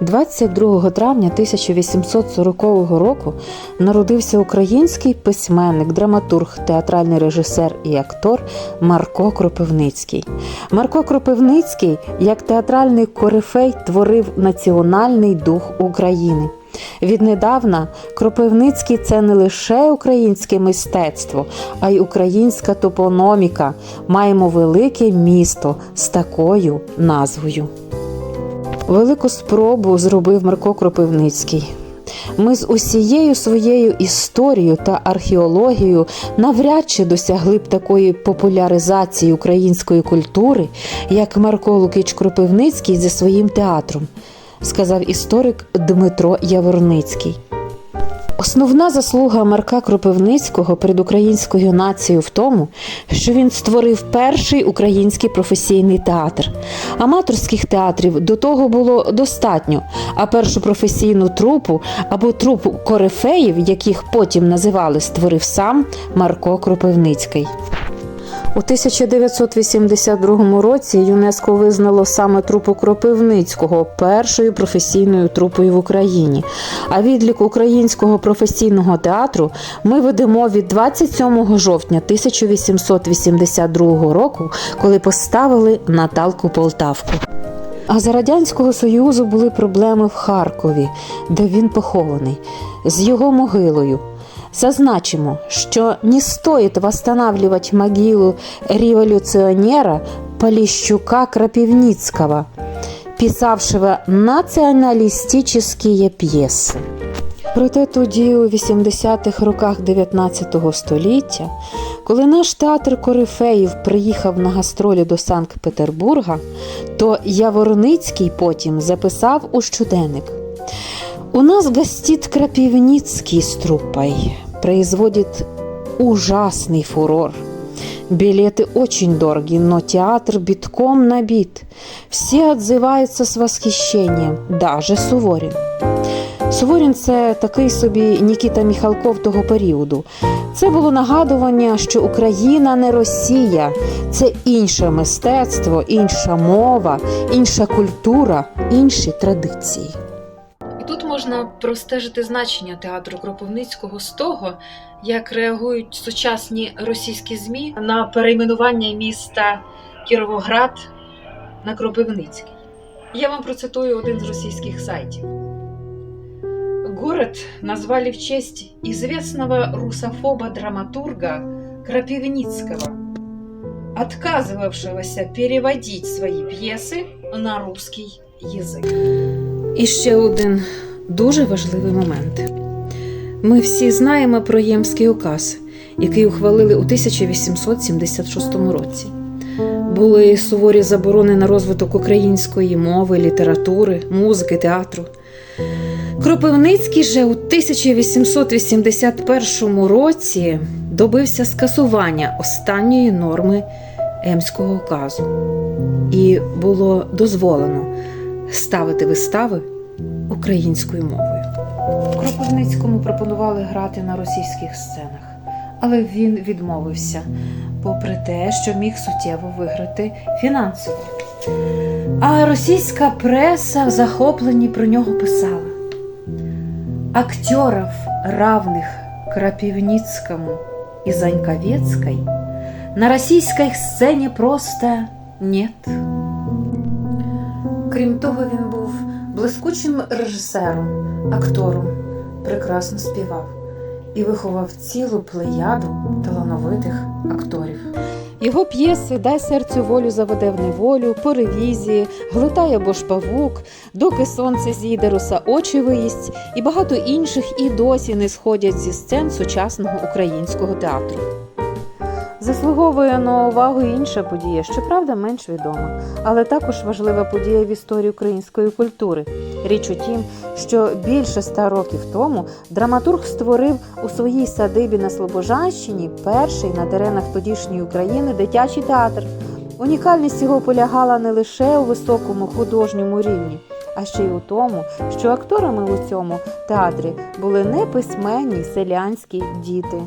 22 травня 1840 року народився український письменник, драматург, театральний режисер і актор Марко Кропивницький. Марко Кропивницький, як театральний корифей, творив національний дух України. Віднедавна Кропивницький це не лише українське мистецтво, а й українська топономіка. Маємо велике місто з такою назвою. Велику спробу зробив Марко Кропивницький. Ми з усією своєю історією та археологією навряд чи досягли б такої популяризації української культури, як Марко Лукич Кропивницький зі своїм театром, сказав історик Дмитро Яворницький. Основна заслуга Марка Кропивницького перед українською нацією в тому, що він створив перший український професійний театр. Аматорських театрів до того було достатньо, а першу професійну трупу або трупу корифеїв, яких потім називали, створив сам Марко Кропивницький. У 1982 році ЮНЕСКО визнало саме трупу Кропивницького першою професійною трупою в Україні. А відлік українського професійного театру ми ведемо від 27 жовтня 1882 року, коли поставили Наталку Полтавку. А за радянського союзу були проблеми в Харкові, де він похований, з його могилою. Зазначимо, что не стоит восстанавливать могилу революционера Полищука Крапивницкого, писавшего націоналістичні п'єси. Проте тоді, у 80-х роках 19 століття, коли наш театр Корифеїв приїхав на гастролі до Санкт-Петербурга, то Яворницький потім записав у щоденник. У нас гостит Крапивницкий с труппой, производит ужасный фурор. Билеты очень дороги, но театр битком набит. Все отзываются с восхищением, даже Суворин. Суворін це такий собі Нікіта Міхалков того періоду. Це було нагадування, що Україна не Росія, це інше мистецтво, інша мова, інша культура, інші традиції. І тут можна простежити значення театру Кропивницького з того, як реагують сучасні російські ЗМІ на перейменування міста Кіровоград на Кропивницький. Я вам процитую один з російських сайтів. Город назвали в честь известного русофоба-драматурга Крапивницкого, отказывавшегося переводить свои пьесы на русский язык. І ще один дуже важливий момент. Ми всі знаємо про Ємський указ, який ухвалили у 1876 році. Були суворі заборони на розвиток української мови, літератури, музики, театру. Кропивницький же у 1881 році добився скасування останньої норми Емського указу, і було дозволено ставити вистави українською мовою. Кропивницькому пропонували грати на російських сценах, але він відмовився, попри те, що міг суттєво виграти фінансово. А російська преса в захопленні про нього писала: актерів, равних Крапивницькому і Заньковецькой, на російській сцені просто нет. Крім того, він був блискучим режисером, актором, прекрасно співав і виховав цілу плеяду талановитих акторів. Його п'єси Дай серцю волю заведе в неволю, по ревізії, глитає бо ж павук, доки сонце зійде, роса очі виїсть, і багато інших і досі не сходять зі сцен сучасного українського театру. Заслуговує на увагу інша подія, щоправда, менш відома, але також важлива подія в історії української культури. Річ у тім, що більше ста років тому драматург створив у своїй садибі на Слобожанщині перший на теренах тодішньої України дитячий театр. Унікальність його полягала не лише у високому художньому рівні, а ще й у тому, що акторами у цьому театрі були не письменні селянські діти.